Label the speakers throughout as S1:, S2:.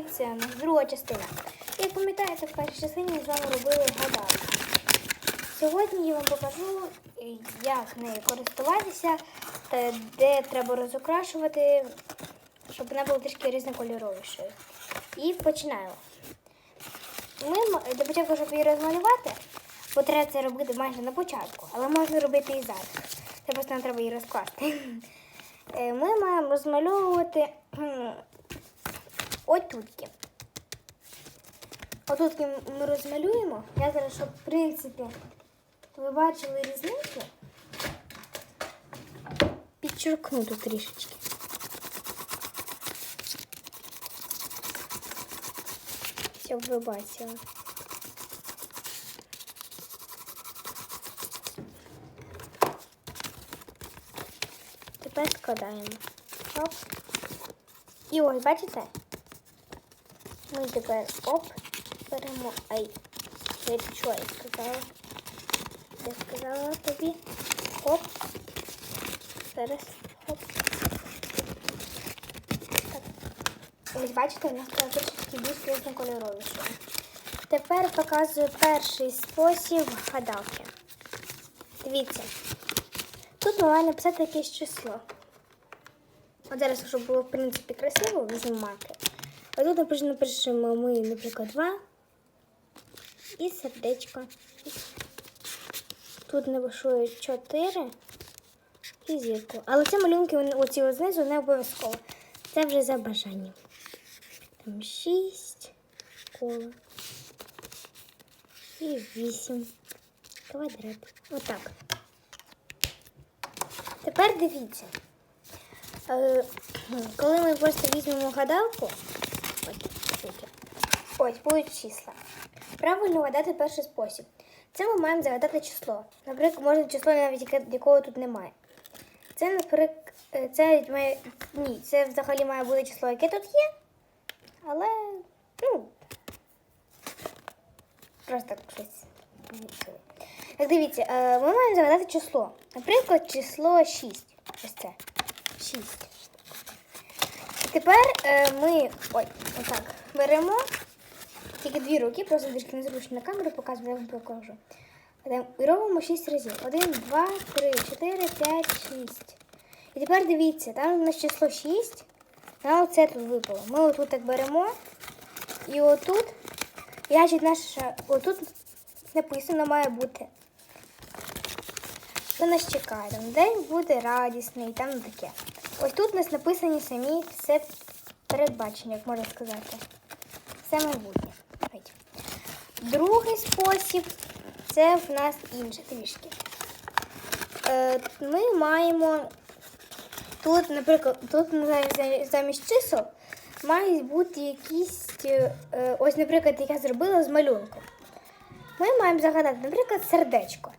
S1: і це друга частина. Як пам'ятаєте, в першій частині ми з вами робили гадалку. Сьогодні я вам покажу, як нею користуватися, де треба розукрашувати, щоб вона була трішки різнокольоровішою. І починаємо. Ми для початку, щоб її розмалювати, бо треба це робити майже на початку, але можна робити і зараз. Це просто нам треба її розкласти. Е, Ми маємо розмальовувати отутки. Отутки ми розмалюємо. Я зараз, щоб в принципі ви бачили різницю, підчеркну тут трішечки. Щоб ви бачили. Тепер складаємо. Оп. І ось, бачите? Ми тепер оп, беремо. Ай, що я сказала? Я сказала тобі. Оп. Зараз. Оп. Так. Ось бачите, у нас трішки більш різнокольоровіше. Тепер показую перший спосіб гадалки. Дивіться. Тут ми маємо написати якесь число. От зараз, щоб було в принципі красиво, візьмемо маркер. А тут напиш- напишемо ми, наприклад, 2 і сердечко. Тут напишу 4 і зірку. Але ці малюнки оці от знизу не обов'язково. Це вже за бажанням. Там 6 коло. І 8 квадрат. Отак. Тепер дивіться. Е, Коли ми просто візьмемо гадалку, ось, будуть числа. Правильно вгадати перший спосіб. Це ми маємо загадати число. Наприклад, можна число навіть якого тут немає. Це, наприклад, це має. Ні, це взагалі має бути число, яке тут є. Але, ну, просто так щось. Так дивіться, е, ми маємо загадати число. Наприклад, число 6. Ось це. 6. І тепер е, ми ой, отак беремо тільки дві руки, просто трішки незручно на камеру показую, я вам покажу. І робимо 6 разів. 1, 2, 3, 4, 5, 6. І тепер дивіться, там у нас число 6. Нам оце тут випало. Ми отут так беремо. І отут, значить, наша, отут написано має бути. Що нас чекає? Там день буде радісний, там таке. Ось тут у нас написані самі все передбачення, як можна сказати. Все майбутнє. Другий спосіб це в нас інше трішки. Е, ми маємо тут, наприклад, тут замість- чисел мають бути якісь, е, е, ось, наприклад, як я зробила з малюнком. Ми маємо загадати, наприклад, сердечко.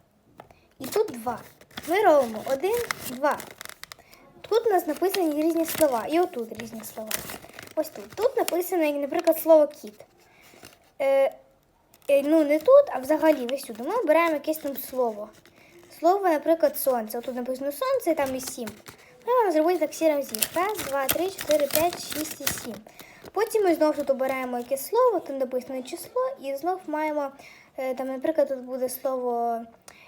S1: І тут два. Ми робимо один, два. Тут у нас написані різні слова. І отут різні слова. Ось тут. Тут написано, наприклад, слово кіт. Е, е, ну, не тут, а взагалі ось сюди. Ми обираємо якесь там слово. Слово, наприклад, сонце. Отут написано сонце, і там і сім. Маємо зробити так всі разів. Раз, два, три, чотири, п'ять, шість і сім. Потім ми знову тут обираємо якесь слово, там написано число, і знов маємо, е, там, наприклад, тут буде слово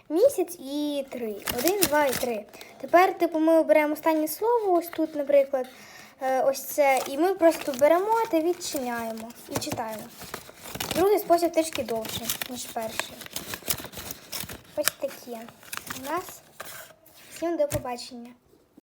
S1: місяць і три. Один, два і три. Тепер, типу, ми оберемо останнє слово, ось тут, наприклад, е, ось це, і ми просто беремо та відчиняємо і читаємо. Другий спосіб трішки довший, ніж перший. Ось такі. У нас всім до побачення.